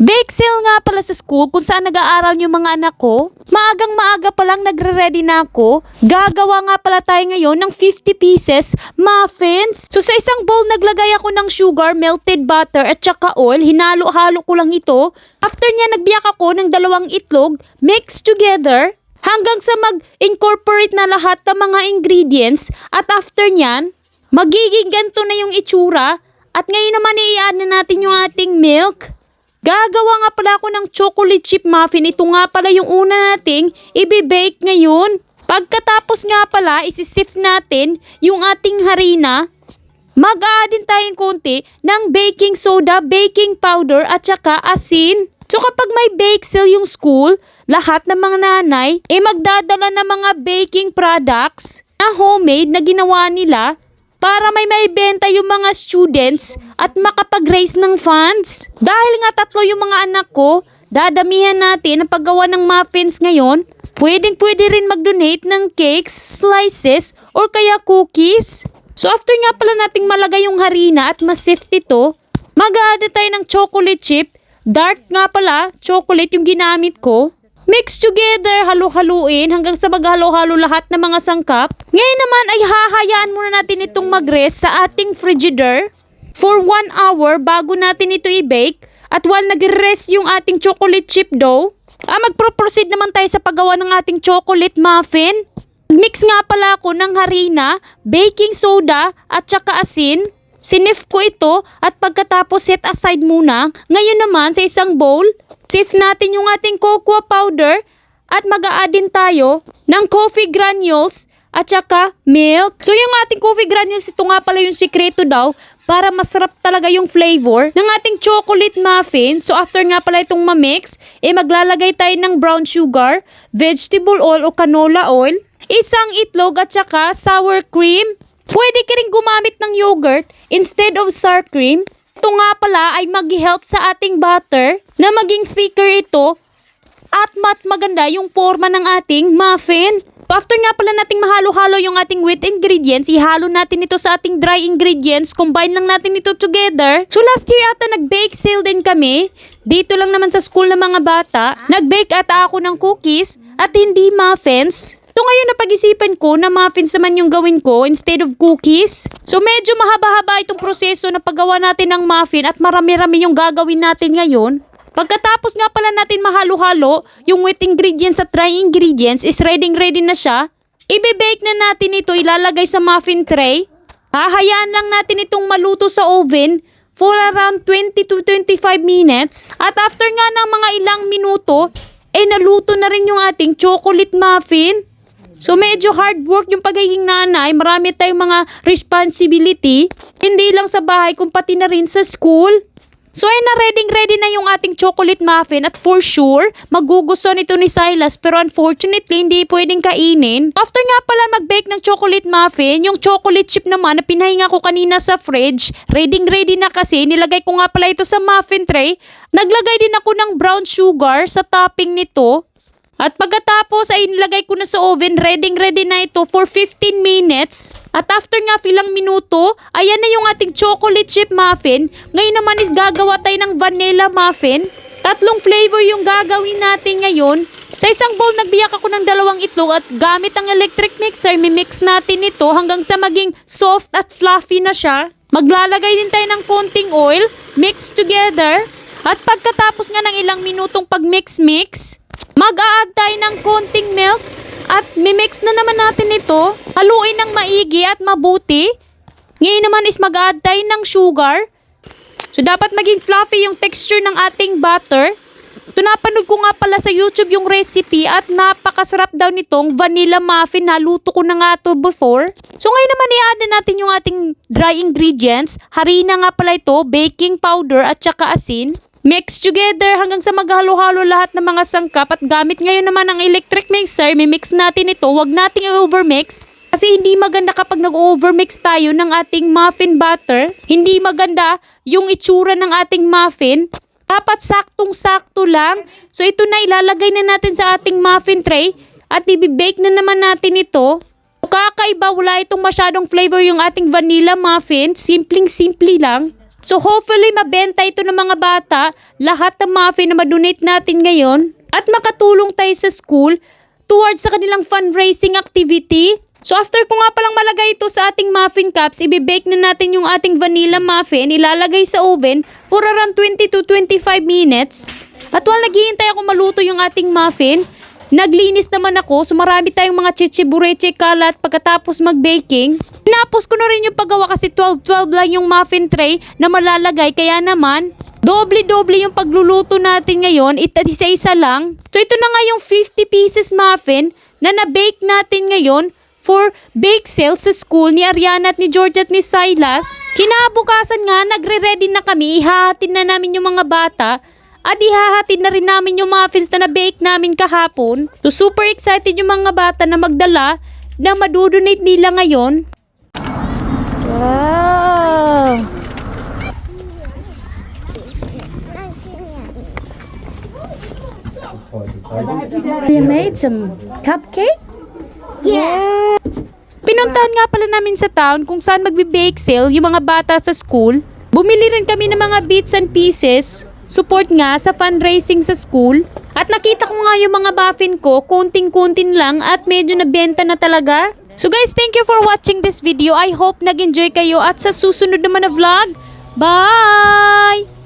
Bake sale nga pala sa school kung saan nag-aaral yung mga anak ko. Maagang maaga pa lang nagre-ready na ako. Gagawa nga pala tayo ngayon ng 50 pieces muffins. So sa isang bowl naglagay ako ng sugar, melted butter at saka oil. Hinalo-halo ko lang ito. After niya nagbiyak ako ng dalawang itlog, mix together. Hanggang sa mag-incorporate na lahat ng mga ingredients at after niyan, magiging ganito na yung itsura at ngayon naman na natin yung ating milk. Gagawa nga pala ako ng chocolate chip muffin. Ito nga pala yung una nating ibe-bake ngayon. Pagkatapos nga pala, isisift natin yung ating harina. Mag-a-add din tayong konti ng baking soda, baking powder at saka asin. So kapag may bake sale yung school, lahat ng mga nanay ay magdadala ng mga baking products na homemade na ginawa nila para may maibenta yung mga students at makapag-raise ng funds. Dahil nga tatlo yung mga anak ko, dadamihan natin ang paggawa ng muffins ngayon. Pwedeng pwede rin mag-donate ng cakes, slices, or kaya cookies. So after nga pala nating malagay yung harina at masift ito, mag-add tayo ng chocolate chip. Dark nga pala, chocolate yung ginamit ko. Mix together, halo-haluin hanggang sa maghalo-halo lahat ng mga sangkap. Ngayon naman ay hahayaan muna natin itong mag-rest sa ating frigider for 1 hour bago natin ito i-bake. At while nag-rest yung ating chocolate chip dough, ah, magpro-proceed naman tayo sa paggawa ng ating chocolate muffin. Mix nga pala ako ng harina, baking soda at saka asin. Sinif ko ito at pagkatapos set aside muna. Ngayon naman sa isang bowl, sift natin yung ating cocoa powder at mag a din tayo ng coffee granules at saka milk. So yung ating coffee granules, ito nga pala yung sikreto daw para masarap talaga yung flavor ng ating chocolate muffin. So after nga pala itong ma-mix, eh maglalagay tayo ng brown sugar, vegetable oil o canola oil, isang itlog at saka sour cream. Pwede ka rin gumamit ng yogurt instead of sour cream. Ito nga pala ay mag-help sa ating butter na maging thicker ito at mat maganda yung forma ng ating muffin. After nga pala nating mahalo-halo yung ating wet ingredients, ihalo natin ito sa ating dry ingredients, combine lang natin ito together. So last year ata nag-bake sale din kami. Dito lang naman sa school ng mga bata. Nag-bake ata ako ng cookies at hindi muffins. So ngayon napag-isipan ko na muffins naman yung gawin ko instead of cookies. So medyo mahaba-haba itong proseso na paggawa natin ng muffin at marami-rami yung gagawin natin ngayon. Pagkatapos nga pala natin mahalo-halo, yung wet ingredients at dry ingredients is ready-ready na siya. Ibe-bake na natin ito, ilalagay sa muffin tray. Hahayaan lang natin itong maluto sa oven for around 20 to 25 minutes. At after nga ng mga ilang minuto, eh naluto na rin yung ating chocolate muffin. So medyo hard work yung pagiging nanay, marami tayong mga responsibility, hindi lang sa bahay kung pati na rin sa school. So ay na ready ready na yung ating chocolate muffin at for sure, magugustuhan ito ni Silas pero unfortunately hindi pwedeng kainin. After nga pala mag-bake ng chocolate muffin, yung chocolate chip naman na pinahinga ko kanina sa fridge, ready ready na kasi, nilagay ko nga pala ito sa muffin tray. Naglagay din ako ng brown sugar sa topping nito. At pagkatapos ay nilagay ko na sa oven, ready ready na ito for 15 minutes. At after nga ilang minuto, ayan na yung ating chocolate chip muffin. Ngayon naman is gagawa tayo ng vanilla muffin. Tatlong flavor yung gagawin natin ngayon. Sa isang bowl, nagbiyak ako ng dalawang itlog at gamit ang electric mixer, mimix natin ito hanggang sa maging soft at fluffy na siya. Maglalagay din tayo ng konting oil, mix together. At pagkatapos nga ng ilang minutong pag-mix-mix, mag-a-add tayo ng konting milk at mimix na naman natin ito. Haluin ng maigi at mabuti. Ngayon naman is mag-add tayo ng sugar. So dapat maging fluffy yung texture ng ating butter. Ito napanood ko nga pala sa YouTube yung recipe at napakasarap daw nitong vanilla muffin. Naluto ko na nga ito before. So ngayon naman i-add na natin yung ating dry ingredients. Harina nga pala ito, baking powder at saka asin. Mix together hanggang sa maghalo-halo lahat ng mga sangkap at gamit ngayon naman ang electric mixer, mimix natin ito. Huwag nating i-overmix kasi hindi maganda kapag nag-overmix tayo ng ating muffin batter. Hindi maganda yung itsura ng ating muffin. Dapat saktong-sakto lang. So ito na ilalagay na natin sa ating muffin tray at i-bake na naman natin ito. Kakaiba, wala itong masyadong flavor yung ating vanilla muffin. Simpleng-simple lang. So hopefully mabenta ito ng mga bata, lahat ng muffin na madonate natin ngayon at makatulong tayo sa school towards sa kanilang fundraising activity. So after ko nga palang malagay ito sa ating muffin cups, ibibake na natin yung ating vanilla muffin, ilalagay sa oven for around 20 to 25 minutes. At while naghihintay ako maluto yung ating muffin, Naglinis naman ako, so marami tayong mga chichibureche kalat pagkatapos mag-baking. Tinapos ko na rin yung paggawa kasi 12-12 lang yung muffin tray na malalagay, kaya naman, doble-doble yung pagluluto natin ngayon, ita isa-isa lang. So ito na nga yung 50 pieces muffin na na-bake natin ngayon for bake sale sa school ni Ariana at ni George at ni Silas. Kinabukasan nga, nagre-ready na kami, ihahatin na namin yung mga bata at ihahatid na rin namin yung muffins na na-bake namin kahapon. So super excited yung mga bata na magdala na madudonate nila ngayon. Wow! You made some cupcake? Yeah. Pinuntahan nga pala namin sa town kung saan magbe-bake sale yung mga bata sa school. Bumili rin kami ng mga bits and pieces, support nga sa fundraising sa school. At nakita ko nga yung mga muffin ko, kunting-kuntin lang at medyo nabenta na talaga. So guys, thank you for watching this video. I hope nag-enjoy kayo at sa susunod naman na vlog, bye!